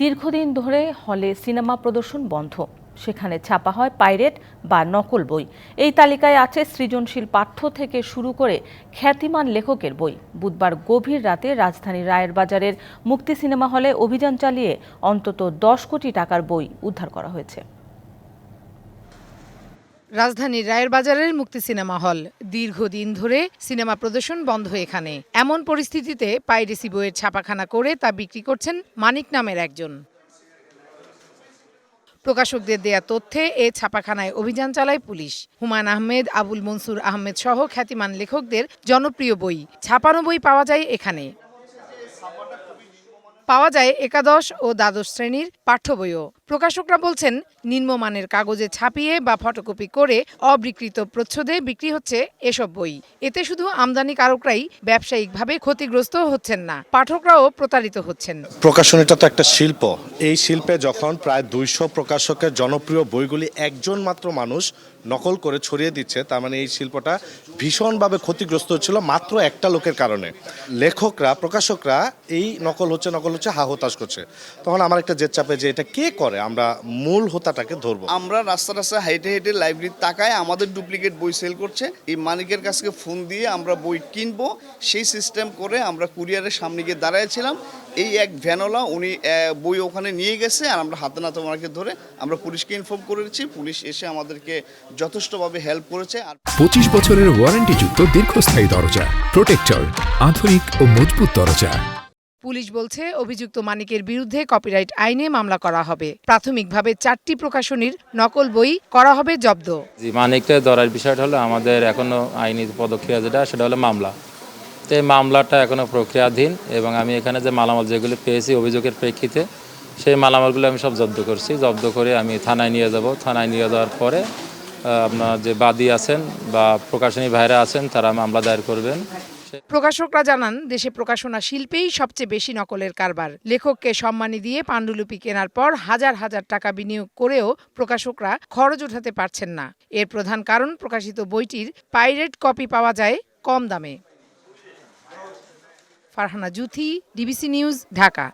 দীর্ঘদিন ধরে হলে সিনেমা প্রদর্শন বন্ধ। সেখানে ছাপা হয় পাইরেট বা নকল বই। এই তালিকায় আছে সৃজনশীল পাঠ্য থেকে শুরু করে খ্যাতিমান লেখকের বই। বুধবার গভীর রাতে রাজধানী রায়ের বাজারের মুক্তি সিনেমা হলে অভিযান চালিয়ে অন্তত দশ কোটি টাকার বই উদ্ধার করা হয়েছে। রাজধানীর রায়ের বাজারের মুক্তি সিনেমা হল। দীর্ঘদিন ধরে সিনেমা প্রদর্শন বন্ধ এখানে। এমন পরিস্থিতিতে পাইরেসি বইয়ের ছাপাখানা করে তা বিক্রি করছেন মানিক নামের একজন। প্রকাশকদের দেয়া তথ্যে এ ছাপাখানায় অভিযান চালায় পুলিশ। হুমায়ুন আহমেদ, আবুল মনসুর আহমেদ সহ খ্যাতিমান লেখকদের জনপ্রিয় বই। ছাপানো বই পাওয়া যায় এখানে। পাওয়া যায় একাদশ ও দ্বাদশ শ্রেণির পাঠ্য বইও। প্রকাশকরা বলছেন, নিম্নমানের কাগজে ছাপিয়ে বা ফটোকপি করে অবিকৃত প্রচ্ছদে বিক্রি হচ্ছে এসব বই। এতে শুধু আমদানিকারকরাই ব্যবসায়িকভাবে ক্ষতিগ্রস্ত হচ্ছেন না, পাঠকরাও প্রতারিত হচ্ছেন। প্রকাশনীটা তো একটা শিল্প। এই শিল্পে যখন প্রায় দুইশো প্রকাশকের জনপ্রিয় বইগুলি একজন মাত্র মানুষ নকল করে ছড়িয়ে দিচ্ছে, তার মানে এই শিল্পটা ভীষণভাবে ক্ষতিগ্রস্ত হচ্ছিল মাত্র একটা লোকের কারণে। লেখকরা, প্রকাশকরা এই নকল হচ্ছে নকল হচ্ছে হা হতাশ করছে। তখন আমার একটা জেদ চাপে যে এটা কে করে? আমরা মূল হোতাটাকে ধরবো। আমরা রাস্তা রাস্তা হাইটে হাইটে লাইব্রেরির টাকায় আমাদের ডুপ্লিকেট বই সেল করছে। এই মালিকের কাছকে ফোন দিয়ে আমরা বই কিনবো। সেই সিস্টেম করে আমরা কুরিয়ারের সামনে গিয়ে দাঁড়াইছিলাম। এই এক ভ্যানওয়ালা উনি আহ, বই ওখানে নিয়ে গেছে আর আমরা হাতে নাতে ওনাকে ধরে আমরা পুলিশকে ইনফর্ম করেছি পুলিশ এসে আমাদেরকে যথেষ্টভাবে হেল্প করেছে আর পঁচিশ বছরের ওয়ারেন্টিযুক্ত দীর্ঘস্থায়ী দরজা প্রোটেক্টর আধুনিক ও মজবুত দরজা। পুলিশ বলছে, অভিযুক্ত মানিকের বিরুদ্ধে কপিরাইট আইনে মামলা করা হবে। প্রাথমিকভাবে চারটি প্রকাশনীর নকল বই করা হবে জব্দ। জি, মানিককে ধরার বিষয়টা হলো আমাদের এখনও আইনি পদক্ষেপ যেটা, সেটা হলো মামলা। তো এই মামলাটা এখনও প্রক্রিয়াধীন এবং আমি এখানে যে মালামাল যেগুলো পেয়েছি অভিযোগের প্রেক্ষিতে, সেই মালামালগুলো আমি সব জব্দ করছি। জব্দ করে আমি থানায় নিয়ে যাব। থানায় নিয়ে যাওয়ার পরে আপনার যে বাদী আছেন বা প্রকাশনী ভাইরা আছেন, তারা মামলা দায়ের করবেন। প্রকাশকরা জানান, দেশে প্রকাশনা শিল্পেই সবচেয়ে বেশি নকলের কারবার। লেখককে সম্মানী দিয়ে পাণ্ডুলিপি কেনার পর হাজার হাজার টাকা বিনিয়োগ করেও প্রকাশকরা খরচ উঠাতে পারছেন না। এর প্রধান কারণ প্রকাশিত বইটির পাইরেট কপি পাওয়া যায় কম দামে। Farhana Juthi, DBC news, Dhaka.